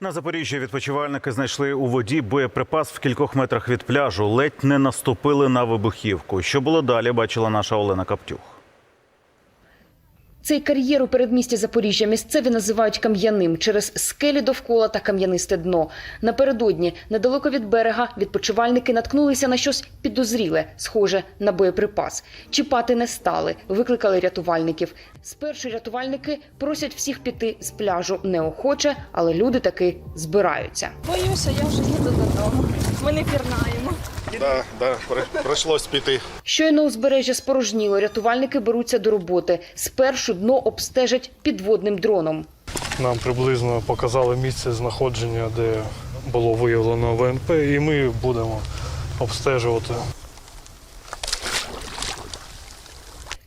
На Запоріжжі відпочивальники знайшли у воді боєприпас в кількох метрах від пляжу. Ледь не наступили на вибухівку. Що було далі, бачила наша Олена Каптюх. Цей кар'єр у передмісті Запоріжжя місцеві називають кам'яним через скелі довкола та кам'янисте дно. Напередодні, недалеко від берега, відпочивальники наткнулися на щось підозріле, схоже на боєприпас. Чіпати не стали, викликали рятувальників. Спершу рятувальники просять всіх піти з пляжу неохоче, але люди таки збираються. Боюся, я вже їду додому. Ми не пірнаємо. Да, да, прийшлось піти. Щойно узбережжя спорожніло, рятувальники беруться до роботи. Спершу дно обстежать підводним дроном. Нам приблизно показали місце знаходження, де було виявлено ВНП, і ми будемо обстежувати.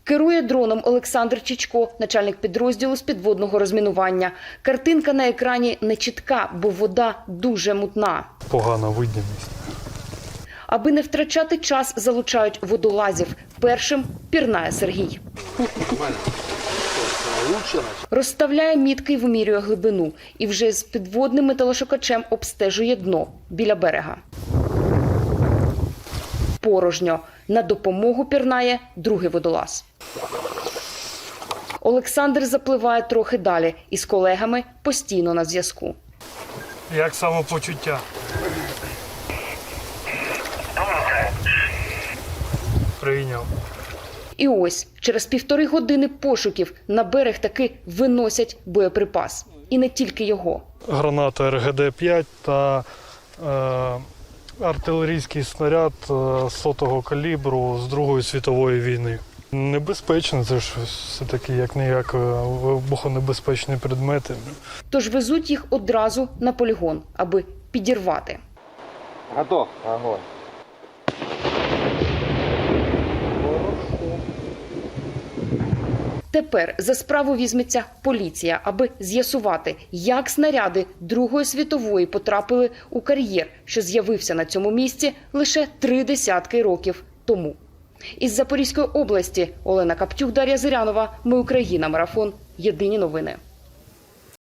Керує дроном Олександр Чичко, начальник підрозділу з підводного розмінування. Картинка на екрані не чітка, бо вода дуже мутна. Погана видимість. Аби не втрачати час, залучають водолазів. Першим пірнає Сергій. Розставляє мітки й вимірює глибину. І вже з підводним металошукачем обстежує дно біля берега. Порожньо. На допомогу пірнає другий водолаз. Олександр запливає трохи далі і з колегами постійно на зв'язку. Як самопочуття? Прийняв. І ось через півтори години пошуків на берег таки виносять боєприпас. І не тільки його. Граната РГД-5 та е, артилерійський снаряд е, сотого калібру з Другої світової війни. Небезпечно, це ж все-таки як не як вибухонебезпечні предмети. Тож везуть їх одразу на полігон, аби підірвати. Готов. Огонь. Тепер за справу візьметься поліція, аби з'ясувати, як снаряди Другої світової потрапили у кар'єр, що з'явився на цьому місці лише три десятки років тому. Із Запорізької області Олена Каптюк, Дар'я Зирянова. Ми Україна. Марафон. Єдині новини.